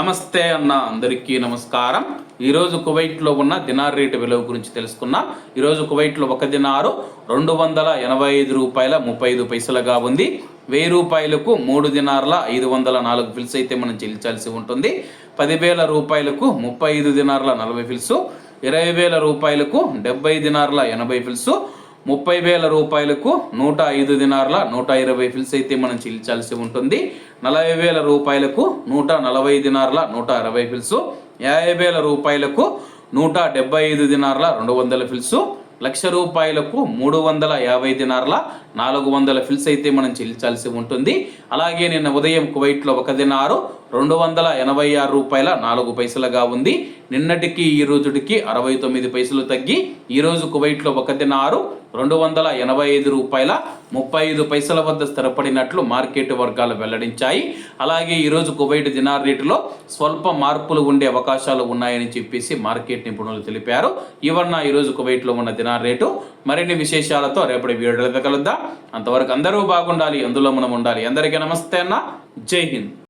నమస్తే అన్న అందరికీ నమస్కారం. ఈరోజు కువైట్లో ఉన్న దినార్ రేటు విలువ గురించి తెలుసుకున్నాం. ఈరోజు కువైట్లో ఒక దినారు రెండు వందల ఎనభై ఐదు రూపాయల ముప్పై ఐదు పైసలుగా ఉంది. వెయ్యి రూపాయలకు మూడు దినార్ల ఐదు వందల నాలుగు ఫిల్స్ అయితే మనం చెల్లించాల్సి ఉంటుంది. పదివేల రూపాయలకు ముప్పై ఐదు దినార్ల నలభై ఫిల్సు. ఇరవై వేల రూపాయలకు డెబ్బై దినార్ల ఎనభై ఫిల్సు. ముప్పై వేల రూపాయలకు నూట ఐదు దినార్ల నూట ఇరవై ఫిల్స్ అయితే మనం చెల్లించాల్సి ఉంటుంది. నలభై వేల రూపాయలకు నూట నలభై దినార్ల నూట అరవై ఫిల్స్. యాభై వేల రూపాయలకు నూట డెబ్బై ఐదు దినార్ల రెండు వందల ఫిల్స్. లక్ష రూపాయలకు మూడు వందల యాభై దినార్ల నాలుగు వందల ఫిల్స్ అయితే మనం చెల్లించాల్సి ఉంటుంది. అలాగే నిన్న ఉదయం కువైట్లో ఒక దినారు రెండు వందల ఎనభై ఆరు రూపాయల నాలుగు పైసలుగా ఉంది. నిన్నటికి ఈ రోజుటికి అరవై తొమ్మిది పైసలు తగ్గి ఈరోజు కువైట్లో ఒక దినారు రెండు వందల ఎనభై ఐదు రూపాయల ముప్పై ఐదు పైసల వద్ద స్థిరపడినట్లు మార్కెట్ వర్గాలు వెల్లడించాయి. అలాగే ఈరోజు కువైట్ దినార్ రేటులో స్వల్ప మార్పులు ఉండే అవకాశాలు ఉన్నాయని చెప్పేసి మార్కెట్ నిపుణులు తెలిపారు. ఇవన్న ఈరోజు కువైట్లో ఉన్న దినార్ రేటు. మరిన్ని విశేషాలతో రేపటి వీడియోలో కలుద్దాం. అంతవరకు అందరూ బాగుండాలి అందులో మనం ఉండాలి. అందరికీ నమస్తే అన్న. జై హింద్.